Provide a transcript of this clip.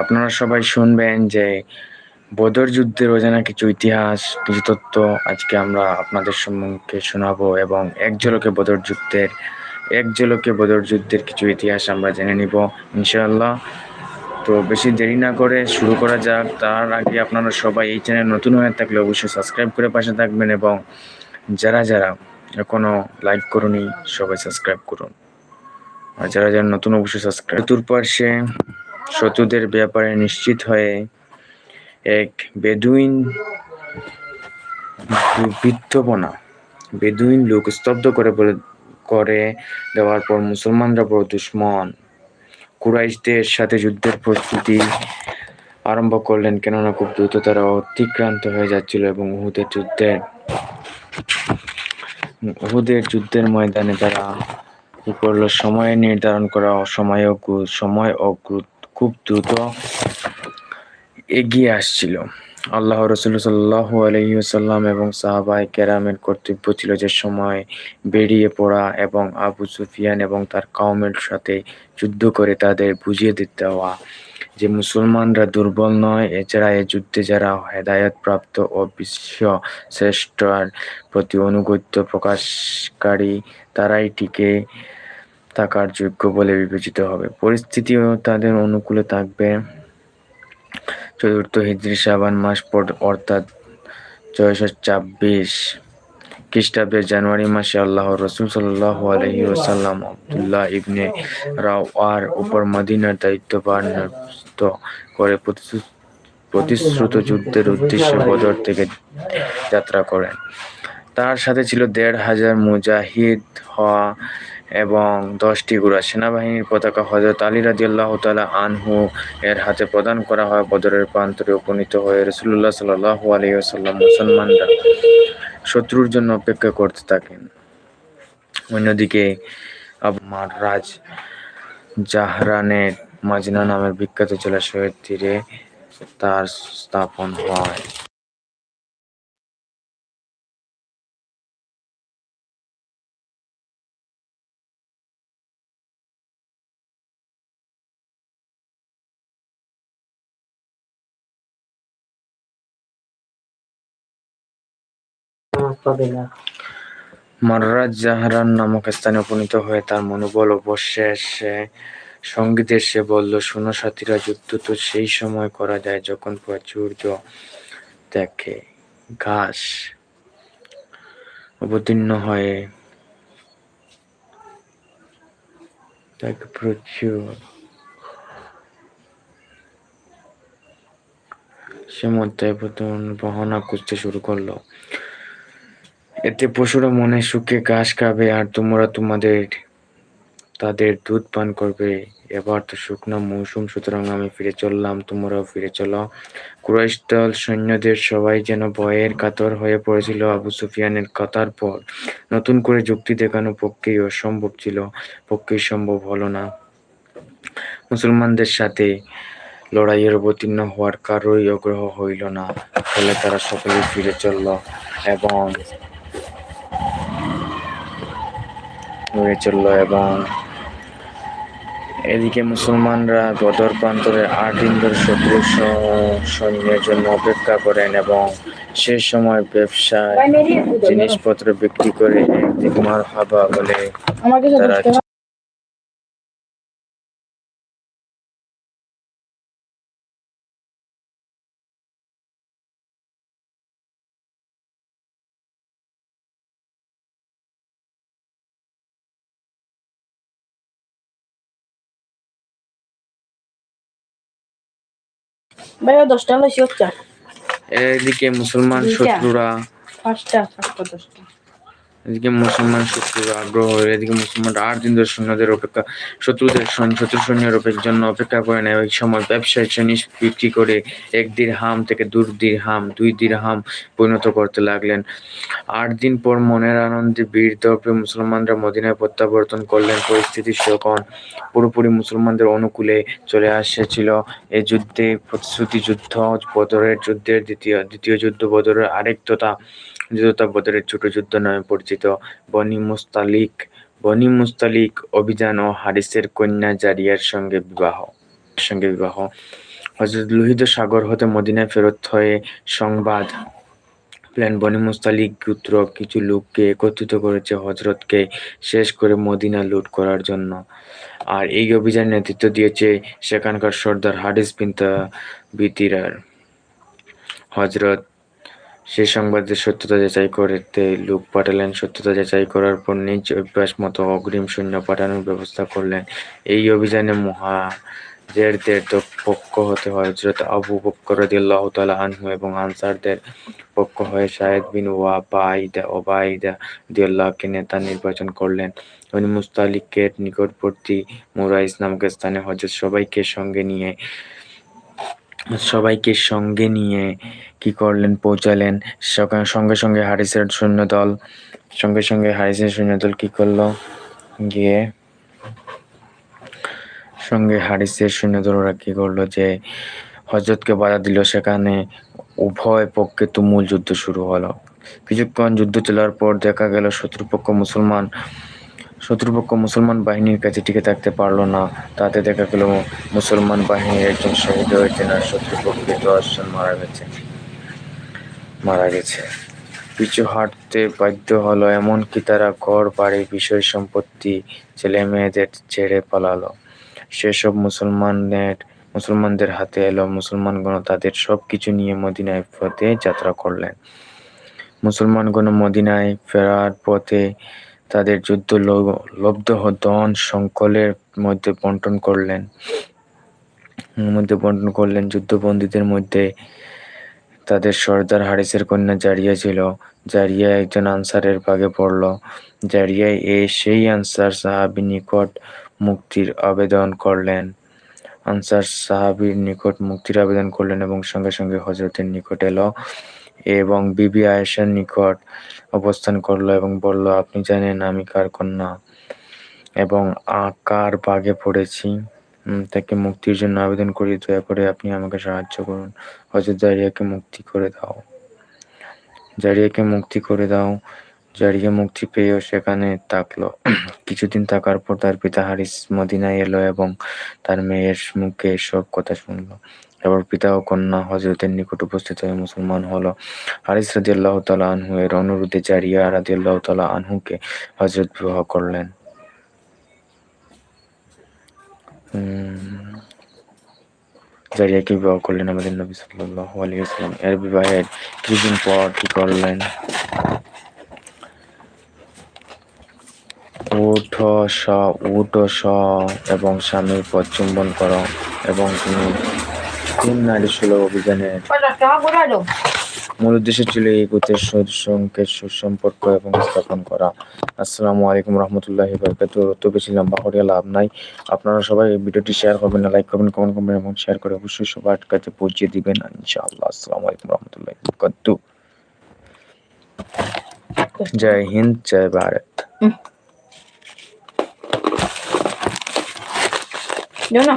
আপনারা সবাই শুনবেন যে বদর যুদ্ধের অজানা কিছু ইতিহাস, কিছু তথ্য আজকে আমরা আপনাদের সম্মুখে শোনাবো এবং এক ঝলকে বদর যুদ্ধের, এক ঝলকে বদর যুদ্ধের কিছু ইতিহাস আমরা জেনে নিব, ইনশাআল্লাহ। তো বেশি দেরি না করে শুরু করা যাক। তার আগে আপনারা সবাই এই চ্যানেল নতুন হয়ে থাকলে অবশ্যই সাবস্ক্রাইব করে পাশে থাকবেন এবং যারা যারা এখনও লাইক করুনি সবাই সাবস্ক্রাইব করুন। আর যারা যারা নতুন, অবশ্যই সাবস্ক্রাইব। চতুর্পার্শ্বে শত্রুদের ব্যাপারে নিশ্চিত হয়ে এক বেদুইন বৃদ্ধপনা বেদুইন লোক স্তব্ধ করে করে দেওয়ার পর মুসলমানরা বড় দুশ্মন। কুরাইশদের সাথে যুদ্ধের প্রস্তুতি আরম্ভ করলেন, কেননা খুব দ্রুত তারা অতিক্রান্ত হয়ে যাচ্ছিল এবং উহুদের যুদ্ধের উহুদের যুদ্ধের ময়দানে তারা কি করল? সময় নির্ধারণ করা সময় ও সময় ও খুব দ্রুত এগিয়ে আসছিল। আল্লাহ রসুল সাল্লাহ আলহিউসাল্লাম এবং সাহাবাই কেরামের কর্তব্য ছিল যে সময় বেরিয়ে পড়া এবং আবু সুফিয়ান এবং তার কাউমের সাথে যুদ্ধ করে তাদের বুঝিয়ে দিতে হওয়া যে মুসলমানরা দুর্বল নয়, এছাড়া এ যুদ্ধে যারা হেদায়ত প্রাপ্ত ও বিশ্ব শ্রেষ্ঠর প্রতি অনুগত্য প্রকাশকারী, তারাই টিকে থাকার যোগ্য বলে বিবেচিত হবে। পরিস্থিতিও তাদের অনুকূলে থাকবে। চতুর্থ হিজরি সাবান মাস পর, অর্থাৎ ছয়শো ছাব্বিশ খ্রিস্টাব্দের জানুয়ারি মাসে আল্লাহ রসুল সাল্লাহ আলহি আবদুল্লাহ ইবনে রাওয়ার উপর মদিনার দায়িত্বভার ন্যস্ত করে প্রতিশ্রুত যুদ্ধের উদ্দেশ্যে বদর থেকে যাত্রা করেন। তার সাথে ছিল দেড় হাজার মুজাহিদ হওয়া এবং দশটি গুড়া সেনাবাহিনীর পতাকা। হজরত আলী রাজিয়াল্লাহ তালা আনহু এর হাতে প্রদান করা হয় বদরের প্রান্তরে উপনীত হয়ে রসুল্লাহ সাল্লাহ আলিয়াল্লাম মুসলমানরা শত্রুর জন্য অপেক্ষা করতে থাকেন। অন্যদিকে আবমার রাজ জাহরানের মাজনা নামের বিখ্যাত জলাশয়ের তীরে তার স্থাপন হয়। মাররাজ জাহরান নামক স্থানে উপনীত হয়ে তার মনোবল অবশেষে সঙ্গীদের সে বলল, শোনো সাথীরা, যুদ্ধ তো সেই সময় করা যায় যখন প্রাচুর্য দেখে, ঘাস অবতীর্ণ হয়ে। তাকে প্রচুর। সে মধ্যে বহনা খুঁজতে শুরু করল। এতে পশুরা মনে সুখে ঘাস খাবে আর তোমরা তোমাদের, তাদের দুধ পান করবে। এবার তো শুকনো মৌসুম, সুতরাং আমি ফিরে চললাম, তোমরাও ফিরে চলো। কুরাইশ সৈন্যদের সবাই যেন ভয়ের কাতর হয়ে পড়েছিল আবু সুফিয়ানের কথার পর। নতুন করে যুক্তি দেখানো পক্ষেই অসম্ভব ছিল। পক্ষেই সম্ভব হলো না। মুসলমানদের সাথে লড়াইয়ের অবতীর্ণ হওয়ার কারোই আগ্রহ হইল না। ফলে তারা সকলেই ফিরে চলল এবং হয়ে চলল এবং এদিকে মুসলমানরা বদর প্রান্তরে আট দিন ধরে শত্রু সৈন্যের জন্য অপেক্ষা করেন এবং সে সময় ব্যবসায় জিনিসপত্র বিক্রি করে একদিক মার হাবা বলে তারা ভাইয়া দশটা লইছি হচ্ছে। এদিকে মুসলমান শত্রুরা। পাঁচটা পাঁচটা দশটা। এদিকে মুসলমান শত্রুরা আগ্রহ, এদিকে মুসলমান আট দিন ধরে সৈন্যদের অপেক্ষা, শত্রুদের শত্রু সৈন্যের জন্য অপেক্ষা করে নেয়। ওই সময় ব্যবসায়ী জিনিস বিক্রি করে এক হাম থেকে দু দিন হাম দুই দিন হাম পরিণত করতে লাগলেন। আট দিন পর মনের আনন্দে বীর দর্পে মুসলমানরা মদিনায় প্রত্যাবর্তন করলেন। পরিস্থিতি যখন পুরোপুরি মুসলমানদের অনুকূলে চলে আসেছিল। এই যুদ্ধে প্রতিশ্রুতি যুদ্ধ, বদরের যুদ্ধের দ্বিতীয় দ্বিতীয় যুদ্ধ বদরের আরেক তথা বদরের ছোট যুদ্ধ নামে পরিচিত বনি মুস্তালিক। বনি মুস্তালিক অভিযান ও হারিসের কন্যা জারিয়ার সঙ্গে বিবাহ সঙ্গে বিবাহ। হজরত লোহিত সাগর হতে মদিনায় ফেরত হয়ে সংবাদ প্ল্যান বনি মুস্তালিক গোত্র কিছু লোককে একত্রিত করেছে হজরতকে শেষ করে মদিনা লুট করার জন্য। আর এই অভিযান নেতৃত্ব দিয়েছে সেখানকার সর্দার হারিস বিনতা বিতিরার হজরত সেই সংবাদের সত্যতা যাচাই করতে লোক পাঠালেন, সত্যতা যাচাই করার পর নিজ অভ্যাস মতো অগ্রিম সৈন্য পাঠানোর ব্যবস্থা করলেন। এই অভিযানে মুহাজিরদের পক্ষ হতে হযরত আবু বকর রাদিয়াল্লাহু তাআলা আনহু এবং আনসারদের পক্ষ হয়ে সায়েদ বিন ওয়াবাইদা, ওবাইদা রাদিয়াল্লাহুকে নেতা নির্বাচন করলেন। বনি মুস্তালিকের নিকটবর্তী মুরাইস নামক স্থানে হযরত সবাইকে সঙ্গে নিয়ে সবাইকে সঙ্গে নিয়ে কি করলেন, পৌঁছালেন। সঙ্গে সঙ্গে হারিসের সৈন্যদল, সঙ্গে সঙ্গে হারিসের সৈন্যদল কি করল? গিয়ে সঙ্গে হারিসের সৈন্যদল ওরা কি করল যে, হজরতকে বাধা দিল। সেখানে উভয় পক্ষে তুমুল যুদ্ধ শুরু হলো। কিছুক্ষণ যুদ্ধ চলার পর দেখা গেল শত্রুপক্ষ মুসলমান শত্রুপক্ষ মুসলমান বাহিনীর কাছে টিকে থাকতে পারল না। তাতে দেখা গেল মুসলমান বাহিনীর একজন শহীদ হয়েছেন আর শত্রুপক্ষে দশজন মারা গেছে। মারা গেছে। পিছু হাঁটতে বাধ্য হলো, এমনকি তারা ঘর, বাড়ি, বিষয় সম্পত্তি ছেলে মেয়েদের ছেড়ে পালালো। সেসব মুসলমানদের মুসলমানদের হাতে এলো, মুসলমানগণ তাদের সব কিছু নিয়ে মদিনায় পথে যাত্রা করলেন। মুসলমানগণ মদিনায় ফেরার পথে তাদের যুদ্ধ লব্ধ ধন সংকলের মধ্যে বন্টন করলেন। মধ্যে বন্টন করলেন, যুদ্ধবন্দীদের মধ্যে তাদের সর্দার হারিসের কন্যা জারিয়া ছিল। জারিয়া একজন আনসারের ভাগে পড়ল। জারিয়া এ সেই আনসার সাহাবী নিকট মুক্তির আবেদন করলেন। আনসার সাহাবীর নিকট মুক্তির আবেদন করলেন এবং সঙ্গে সঙ্গে হজরতের নিকট এলো। এবং বিবি আয়েশার নিকট অবস্থান করল এবং বলল, আপনি জানেন আমি কার কন্যা এবং আকার বাগে পড়েছি। তাকে মুক্তির জন্য আবেদন করি, দয়া করে আপনি আমাকে সাহায্য করুন। হজরত জারিয়াকে মুক্তি করে দাও। জারিয়াকে মুক্তি করে দাও। জারিয়া মুক্তি পেয়েও সেখানে থাকল। কিছুদিন থাকার পর তার পিতা হারিস মদিনায় এলো এবং তার মেয়ের মুখে সব কথা শুনলো। এবার পিতা ও কন্যা হজরতের নিকট উপস্থিত হয়ে মুসলমান হলো। হারিস রাদিয়াল্লাহু তাআলা আনহু এর অনুরোধে জারিয়া রাদিয়াল্লাহু তাআলা আনহুকে হজরত বিবাহ করলেন। জারিয়াকে বিবাহ করলেন আমাদের নবী ওয়াসাল্লাম। এর বিবাহের কিছুদিন পর কি করলেন? উঠ স উঠ স এবং স্বামীর পদ চুম্বন করো এবং তিনি তিন নারী সুলভ আলো মূল উদ্দেশ্য ছিল এই গোত্রের সঙ্গে সুসম্পর্ক এবং স্থাপন করা। আসসালামু আলাইকুম রহমতুল্লাহ বরকাত। তো বেশি লম্বা করে লাভ নাই। আপনারা সবাই এই ভিডিওটি শেয়ার করবেন লাইক করবেন কমেন্ট করবেন এবং শেয়ার করে অবশ্যই সবার কাছে পৌঁছে দিবেন। ইনশাআল্লাহ। আসসালামু আলাইকুম রহমতুল্লাহ বরকাত। জয় হিন্দ, জয় ভারত। জানো